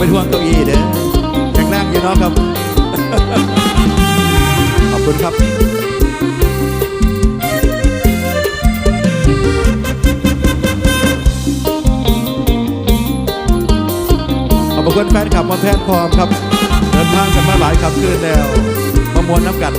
ไปทวงเก้าอี้เด้อยากนั่งอยู่เนาะครับ ขอบคุณครับ ขอบคุณแฟนคลับมาแพทย์พร้อมครับ เดินทางกันมาหลายขับคืนแล้ว มามวนน้ำกัน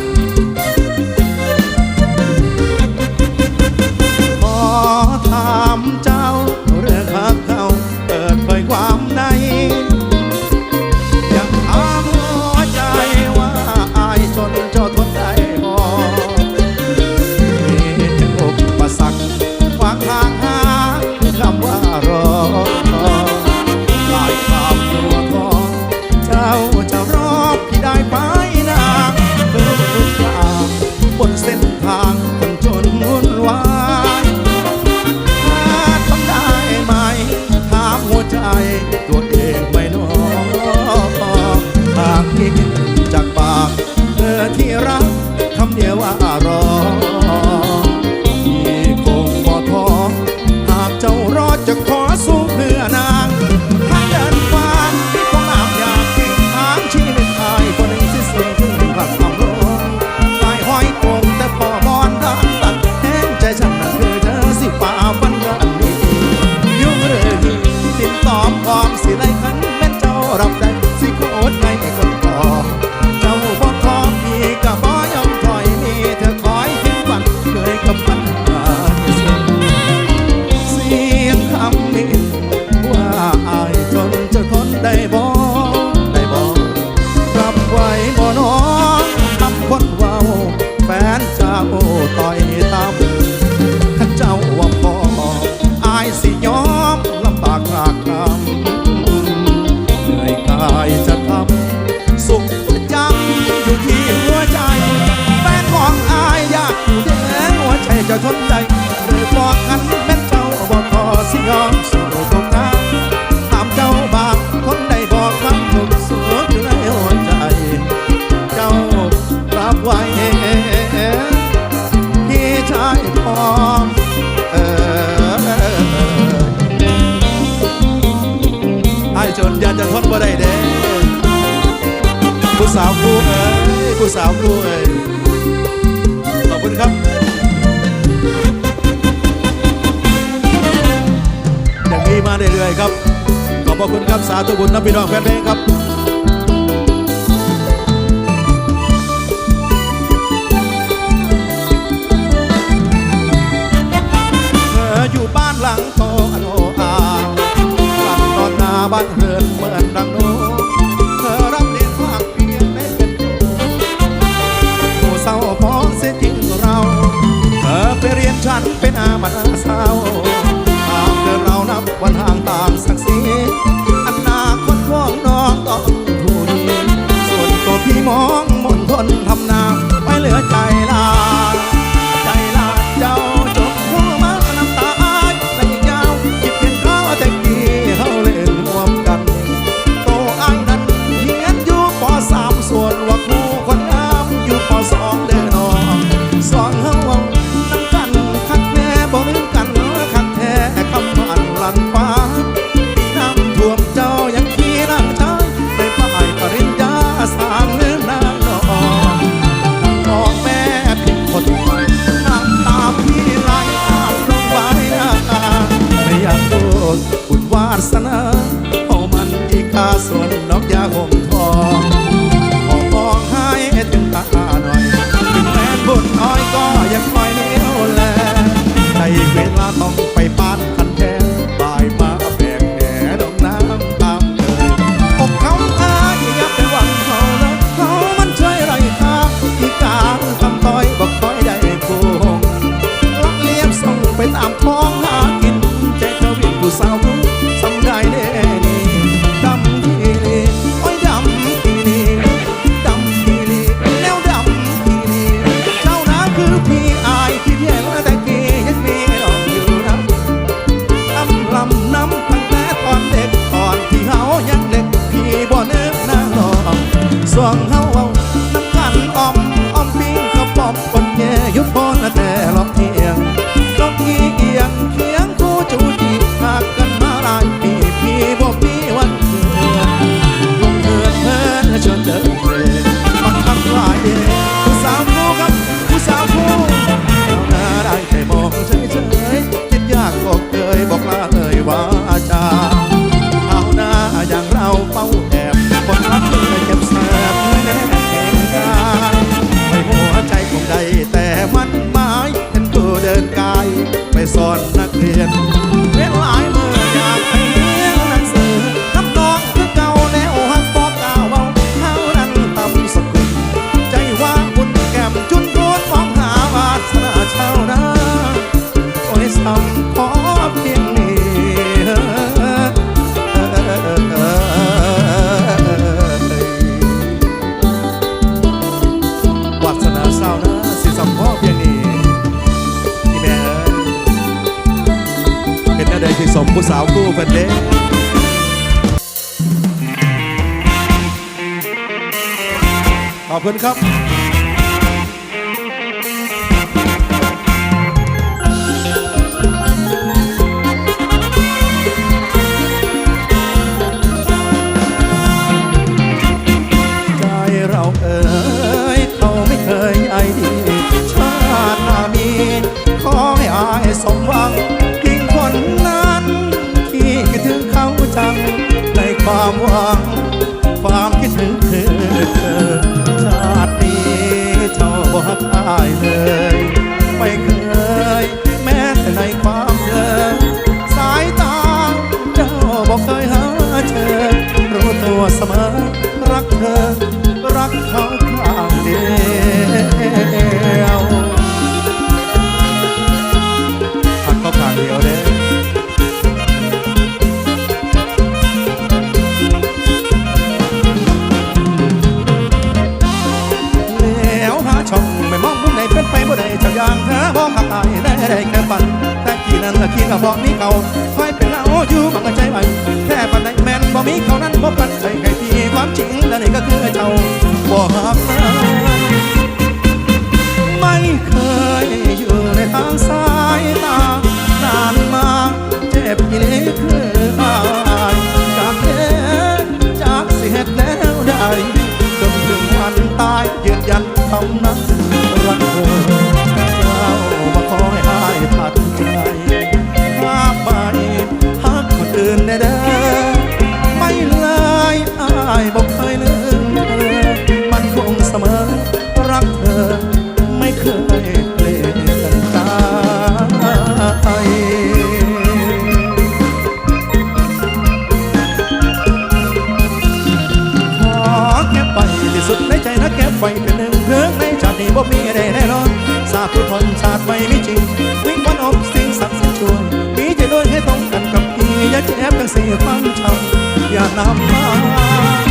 ดบ่ได้เด้ผู้สาวผู้เอ้ยผู้สาวผู้เอ้ยขอบคุณครับอย่างนี้มาเรื่อยๆครับ ขอบพระคุณครับสาธุบุญนับพี่น้องแฟนเพลงครับู้สาวกู้กันเด้ขอบคุณครับางความคิดถึงคือเธอชาตินี้เจ้าบ่ฮักอายเลย นั้นละคิดกับบอกนี้เขาคอยเป็นเราอยู่บังใจไว้แค่ปันไดแมนบอกมีเขานั้นบ่ปันใจใครที่ความจริงและนี่ก็คือเจ้าบ่ฮักมาไม่เคยอยู่ในทางซ้าย ไฟเป็นหนึ่งเพื่อในชาตินี้บ่มีได้แน่นอนสาธุทนชาติไม่มีจริง วิ่งวันอบสิ่งศักดิ์สิทธิ์ช่วยมีใจด้วยให้ตรงกันกับพี่อย่าเจ็บกันเสียความช้ำอย่านำมา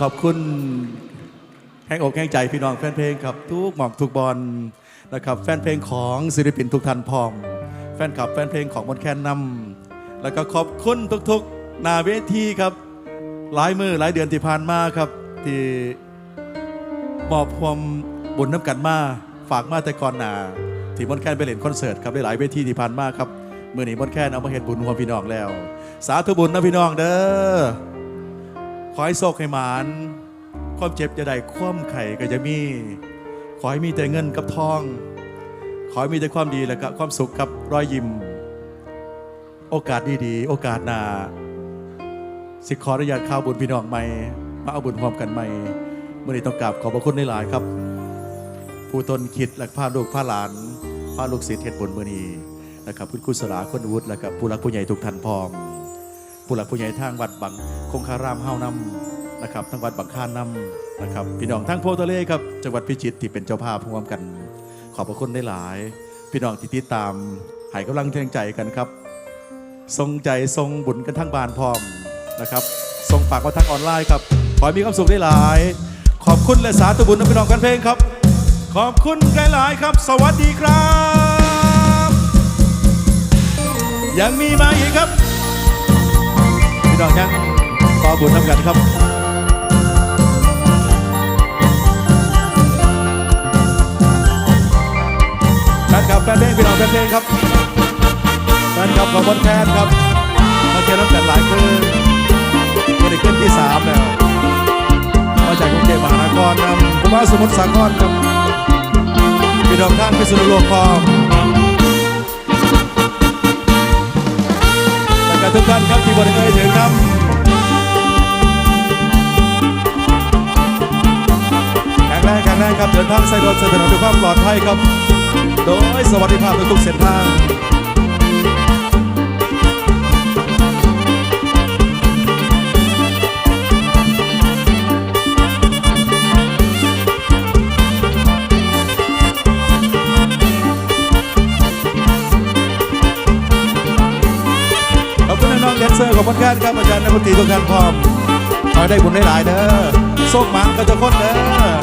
ขอบคุณขอบคุณแห่งอกแห่งใจพี่น้องแฟนเพลงครับ ทุกหม่อมทุกบอลนะครับ แฟนเพลงของศิลปินทุกท่านพร้อม แฟนคลับแฟนเพลงของมนแคนนำแล้วก็ขอบคุณทุกๆหนาเวทีครับ หลายมือหลายเดือนที่ผ่านมาครับ ที่มอบความบุญน้ำกันมาฝากมาแต่ก่อนหนาที่มนแคนไปเล่นคอนเสิร์ตครับได้หลายเวทีที่ผ่านมาครับเมื่อนี้มนแคนเอามาเห็นบุญรวมพี่น้องแล้ว สาธุบุญนะพี่น้องเด้อ ขอให้โชคให้หมาน ความเจ็บจะได้ความไข่ก็จะมี ขอให้มีแต่เงินกับทอง ขอให้มีแต่ความดีและก็ความสุขกับรอยยิ้ม โอกาสดีๆ โอกาสหน้าสิขออนุญาตข้าวบุญพี่น้องใหม่ มาเอาบุญพร้อมกันใหม่เมื่อนี้ต้องกราบขอบพระคุณในหลายครับ ผู้ตนคิดและพาลูกพาหลานพาลูกศิษย์เฮ็ดบุญเมื่อนี้นะครับคุณครูสลาคุณวุฒิและกับผู้รักผู้ใหญ่ทุกท่านพร้อม ผู้หลักผู้ใหญ่ทางวัดบังคงคารามเฮานำนะครับทางวัดบังคานนำนะครับพี่น้องทางโพธิ์ทะเลครับจังหวัดพิจิตรที่เป็นเจ้าภาพร่วมกัน ขอบพระคุณได้หลาย พี่น้องที่ติดตามให้กำลังแรงใจกันครับ ทรงใจทรงบุญกันทั้งบานพร้อมนะครับทรงฝากมาทั้งออนไลน์ครับขอให้มีความสุขได้หลาย ขอบคุณและสาธุบุญนะพี่น้องกันเพลงครับ ขอบคุณหลายๆครับ สวัสดีครับ ยังมีมาอีกครับ พี่น้องยังขอบุญนำกันครับแฟนคลับแฟนเพลงพี่น้องแฟนเพลงครับแฟนคลับของบนแคนครับมาเจอน้ำกันหลายคืนวันนี้ขึ้นที่สามแล้วมาจากกรุงเทพมหานครนำผมว่าสมุทรสาครครับพี่น้องท่านพิษณุโลกพร้อม ทุกท่านครับที่บริเวณถึงครับแข็งแรงแข็งแรงครับเดินทางใส่รถใส่ถนนด้วยความปลอดภัยครับ โดยสวัสดิภาพทุกๆเส้นทาง นเซอร์ของพันครับอาจารย์นักดนตรีทุกท่านพร้อมขอได้บุญได้หลายเด้อโชคมังก็จะคนเด้อ